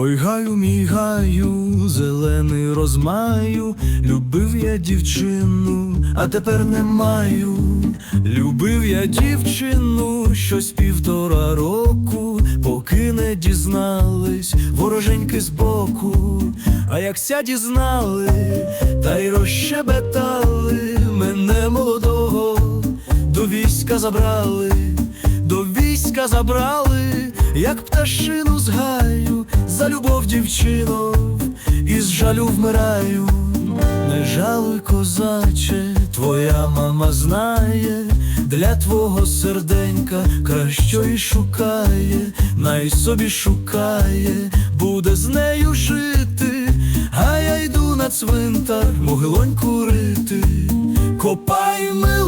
Ой, гаю, мій гаю, зелений розмаю, любив я дівчину, а тепер не маю. Любив я дівчину щось півтора року, поки не дізнались вороженьки збоку. А як ся дізнали, та й розщебетали мене молодого, до війська забрали, до війська забрали, як пташину з гаю, за любов дівчинов, і з жалю вмираю. Не жалуй, козаче, твоя мама знає, для твого серденька кращої шукає, най собі шукає, буде з нею жити, а я йду на цвинтар могилоньку рити. Копай, милий,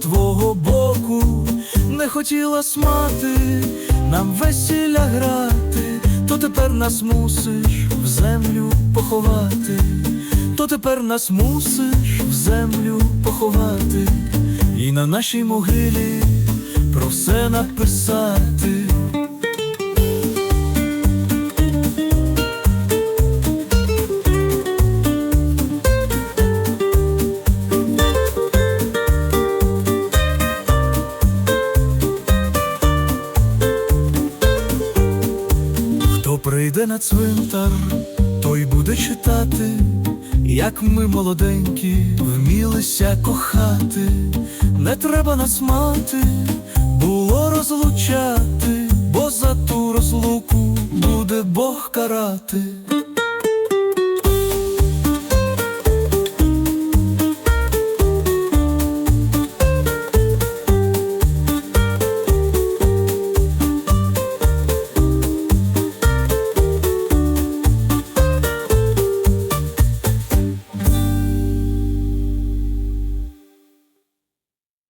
твого боку. Не хотіла смати нам весілля грати, то тепер нас мусиш в землю поховати, то тепер нас мусиш в землю поховати, і на нашій могилі про все написати. Прийде на цвинтар, той буде читати, як ми молоденькі вмілися кохати, не треба нас мати, було розлучати, бо за ту розлуку буде Бог карати.